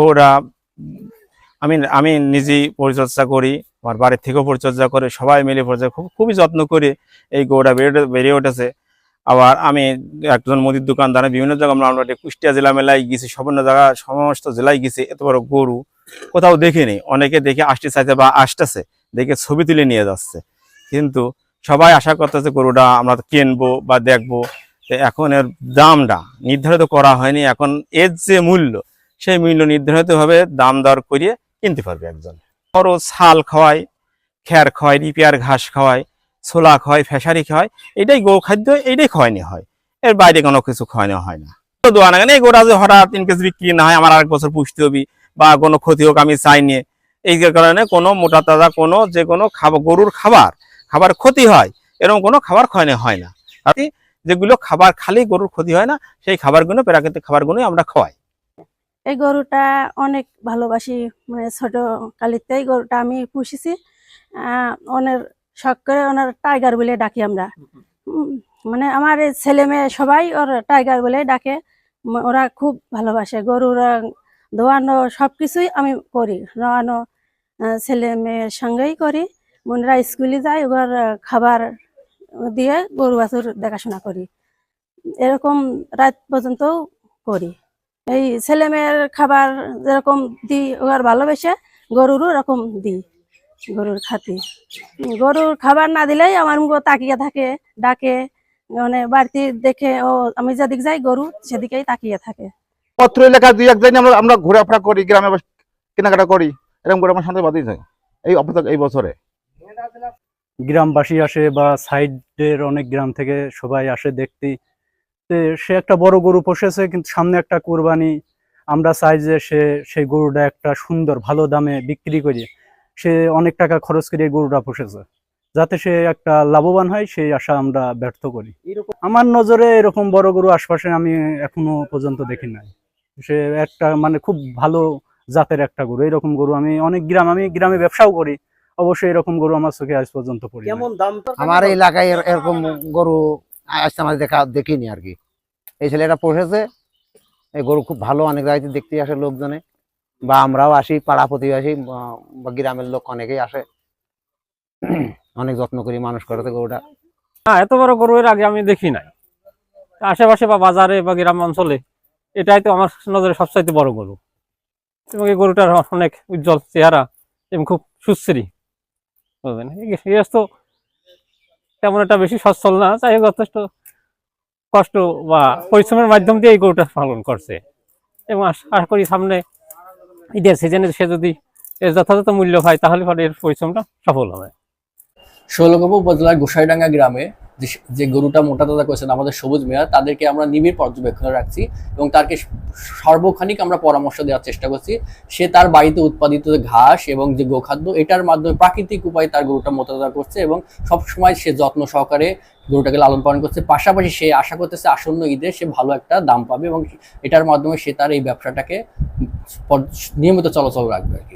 গরুরা আমি আমি নিজেই পরিচর্যা করি, আমার বাড়ির থেকেও পরিচর্যা করে, সবাই মিলে পরিচর্যা খুব, খুবই যত্ন করে এই গরুটা বেড়ে বেড়ে উঠেছে। আবার আমি একজন মুদির দোকানদার বিভিন্ন জায়গায় আমরা আমরা কুষ্টিয়া জেলা মেলায় গেছি বিভিন্ন জায়গা, সমস্ত জেলায় গেছি, এত বড় গরু। কোথাও দেখিনি, অনেকে দেখে আসতে চাইছে বা আসতেছে, দেখে ছবি তুলে নিয়ে যাচ্ছে। কিন্তু সবাই আশা করতেছে গরুটা আমরা কিনবো বা দেখব। এখন এর দামটা নির্ধারিত করা হয়নি, এখন এর যে মূল্য সেই মূল্য নির্ধারিত নির্ধারিতভাবে দাম দর করিয়ে কিনতে পারবে একজন। বড় ছাল খাওয়ায় খ্যার খাওয়ায় রিপিয়ার ঘাস খাওয়ায় ছোলা খাওয়ায় ফেসারি খাওয়ায় এটাই গো খাদ্য এইটাই খাওয়ানি হয়। এর বাইরে কোনো কিছু খাওয়ানো হয় না। দোয়া না কেন এই গোটা যে হঠাৎ তিন কেজি বিক্রি না হয়, আমার আরেক বছর পুষতে হবে বা কোনো ক্ষতি হোক, আমি চাই নিয়ে এই কারণে কোনো মোটা তাজা, কোনো যে কোনো খাবার গরুর খাবার খাবার ক্ষতি হয়, এরকম কোনো খাবার খাওয়ানো হয় না। যেগুলো খাবার খালি গরুর ক্ষতি হয় না, সেই খাবারগুলো প্রাকৃতিক খাবারগুলোই আমরা খাওয়াই এই গরুটা অনেক ভালোবাসি মানে ছোট কালিতেই গরুটা আমি পুষেছি। ওনার শখ করে ওনার টাইগার বলে ডাকি আমরা। মানে আমার এই ছেলে মেয়ে সবাই ওর টাইগার বলে ডাকে। ওরা খুব ভালোবাসে গরুর ধোয়ানো সব কিছুই আমি করি আহ, ছেলে মেয়ের সঙ্গেই করি। বোনরা স্কুলে যায় ওর খাবার দিয়ে গরু বাছুর দেখাশোনা করি। এরকম রাত পর্যন্ত করি। এই ছেলে মেয়ের খাবার যেরকম দিই ওর ভালোবেসে গরুরও এরকম দিই গরুর খাতি। গরুর খাবার না দিলেই আমার মুখ তাকিয়ে থাকে ডাকে মানে বাড়তি দেখে ও আমি যেদিক যাই গরু সেদিকেই তাকিয়ে থাকে। পত্র এলাকা দুই এক দিন আমরা আমরা ঘোরাফেরা করি গ্রামে কেনাকাটা করি এরকম করে আমার শান্তি বাদই যায় এই অপরাধ এই বছরে। গ্রামবাসী আসে বা সাইডের অনেক গ্রাম থেকে সবাই আসে দেখতে সে একটা বড় গরু পোষেছে কিন্তু সামনে একটা কোরবানি। আমরা চাই যে সে সেই গরুটা একটা সুন্দর ভালো দামে বিক্রি করি সে অনেক টাকা খরচ করে গরুটা পোষেছে। যাতে সে একটা লাভবান হয় সেই আশা আমরা ব্যর্থ করি। আমার নজরে এরকম বড় গরু আশপাশে আমি এখনও পর্যন্ত দেখি নাই। সে একটা মানে খুব ভালো জাতের একটা গরু। এরকম গরু আমি অনেক গ্রাম আমি গ্রামে ব্যবসাও করি। অবশ্যই এরকম গরু আমার চোখে আজ পর্যন্ত পড়ি কেমন দাম? আমার এলাকায় এরকম গরু আজ আমার দেখা দেখিনি আর কি। এই ছেলেটা পোষেছে। এই গরু খুব ভালো, অনেক জায়গাতে দেখতে আসে লোকজনে। বা আমরাও আসি, পাড়া প্রতিবেশী, বা গ্রামের লোক অনেকেই আসে। অনেক যত্ন করি, মানুষ করেছে গরুটা। হ্যাঁ এত বড় গরু এর আগে আমি দেখি নাই। আশেপাশে বা বাজারে বা গ্রাম অঞ্চলে এটাই তো আমার নজরে সবচাইতে বড় গরু। এবং এই গরুটার অনেক উজ্জ্বল চেহারা এবং খুব সুশ্রী। বুঝলেন? গৃহস্থ তেমন একটা বেশি সচ্ছল না তাই যথেষ্ট কষ্ট বা পরিশ্রমের মাধ্যম দিয়ে এই গরুটা পালন করছে। এবং আশা করি সামনে ঈদের সিজনে সে যদি এর যথাযথ মূল্য পায়, তাহলে পরে এর পরিশ্রমটা সফল হবে। ষোলগাঁও উপজেলার গোসাইডাঙ্গা গ্রামে যে- গরুটা মোটা তাজা করেছেন, আমাদের সবুজ মেয়া, তাদেরকে আমরা নিবিড় পর্যবেক্ষণে রাখছি এবং তারকে সর্বখানিক আমরা পরামর্শ দেওয়ার চেষ্টা করছি সে তার বাড়িতে উৎপাদিত ঘাস এবং যে গোখাদ্য, এটার মাধ্যমে প্রাকৃতিক উপায়ে তার গরুটা মোটা করছে এবং সব সময় সে যত্ন সহকারে গরুটাকে লালন পালন করছে পাশাপাশি সে আশা করতেছে আসন্ন ঈদে সে ভালো একটা দাম পাবে এবং এটার মাধ্যমে সে তার এই ব্যবসাটাকে নিয়মিত চলাচল রাখবে কি।